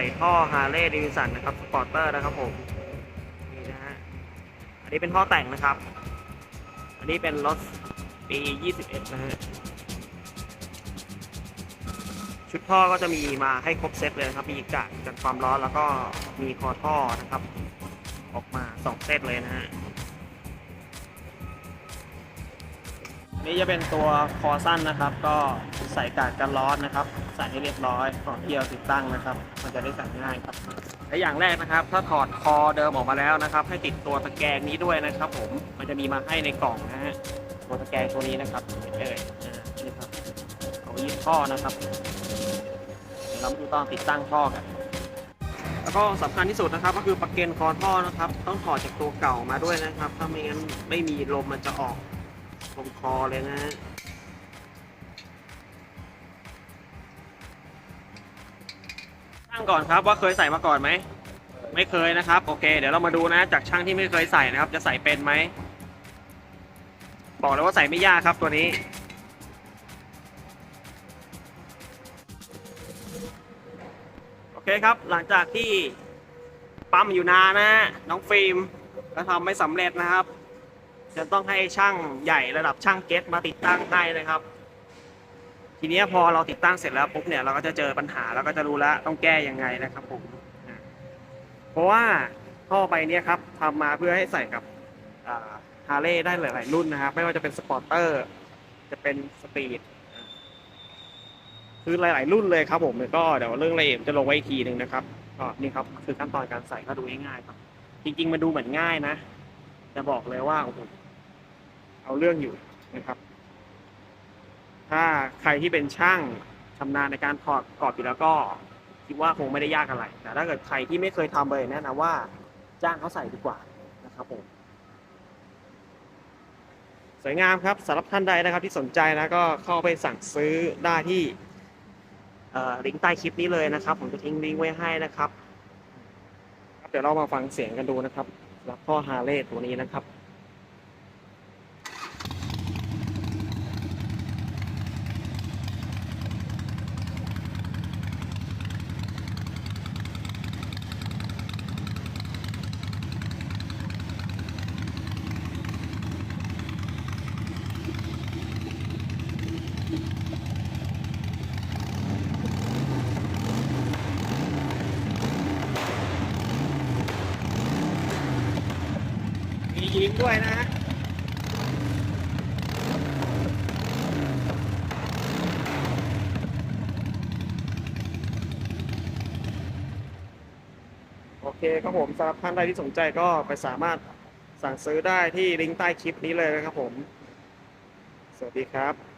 ใส่ท่อฮาร์เลย์ดิวิสันนะครับสปอร์เตอร์นะครับผมนี่นะฮะอันนี้เป็นท่อแต่งนะครับ อันนี้เป็นรถปี 21 นะฮะชุดท่อก็จะมีมาให้ครบเซตเลยนะครับ มีกากกันความร้อนแล้วก็มีคอท่อนะครับ ออกมาสองเซตเลยนะฮะนี่จะเป็นตัวคอสั้นนะครับก็ ใส่กากกันร้อนนะครับ ใส่ให้เรียบร้อยก่อนที่เราติดตั้งนะครับ มันจะได้ใส่ง่ายครับและอย่างแรกนะครับ ถ้าถอดคอเดิมออกมาแล้วนะครับ ให้ติดตัวตะแกรงนี้ด้วยนะครับ ผมมันจะมีมาให้ในกล่องนะฮะตัวตะแกรงตัวนี้นะครับเห็นเลยอ่านี่ครับเอายึดท่อนะครับเดี๋ยวเรามาดูตอนติดตั้งท่อกันแล้วก็สำคัญที่สุดนะครับ ก็คือปลั๊กเกนคอท่อนะครับ ต้องถอดจากตัวเก่ามาด้วยนะครับ ถ้าไม่งั้นไม่มีลมมันจะออกตรงคอเลยนะฮะ ตั้งก่อนครับว่าเคยใส่มาก่อนไหม ไม่เคยนะครับ โอเค เดี๋ยวเรามาดูนะจากช่างที่ไม่เคยใส่นะครับ จะใส่เป็นไหม บอกเลยว่าใส่ไม่ยากครับตัวนี้ โอเคครับ หลังจากที่ปั๊มอยู่นานนะ น้องฟิล์มแล้วทำไม่สำเร็จนะครับ จะต้องให้ช่างใหญ่ระดับช่างเก็ตมาติดตั้งให้นะครับ ทีนี้พอเราติดตั้งเสร็จแล้วปุ๊บเนี่ยเราก็จะเจอปัญหาเราก็จะรู้แล้วต้องแก้ยังไงนะครับผมเพราะว่าท่อใบเนี้ยครับทำมาเพื่อให้ใส่กับฮาร์เลย์ได้หลาย ๆ รุ่นนะครับ ไม่ว่าจะเป็นสปอร์เตอร์ จะเป็นสปีดคือหลาย ๆ รุ่นเลยครับผมก็เดี๋ยวเรื่องละเอียดจะลงไว้อีกทีหนึ่งนะครับก็นี่ครับคือขั้นตอนการใส่ก็ดูง่ายๆครับ จริง ๆ มันดูเหมือนง่ายนะ จะบอกเลยว่าโอ้โหเอาเรื่องอยู่นะครับ ถ้าใครที่เป็นช่างชำนาญในการถอดกรอบอยู่แล้วก็คิดว่าคงไม่ได้ยากอะไร แต่ถ้าเกิดใครที่ไม่เคยทำเลยแนะนำว่าจ้างเขาใส่ดีกว่านะครับผมสวยงามครับสำหรับท่านใดนะครับที่สนใจนะก็เข้าไปสั่งซื้อได้ที่ลิงก์ใต้คลิปนี้เลยนะครับ ผมจะทิ้งลิงก์ไว้ให้นะครับ เดี๋ยวเรามาฟังเสียงกันดูนะครับรับท่อฮาร์เลย์ตัวนี้นะครับ ด้วยนะฮะโอเคครับผมสำหรับท่านใดที่สนใจก็ไปสามารถสั่งซื้อได้ที่ลิงก์ใต้คลิปนี้เลยนะครับผม สวัสดีครับ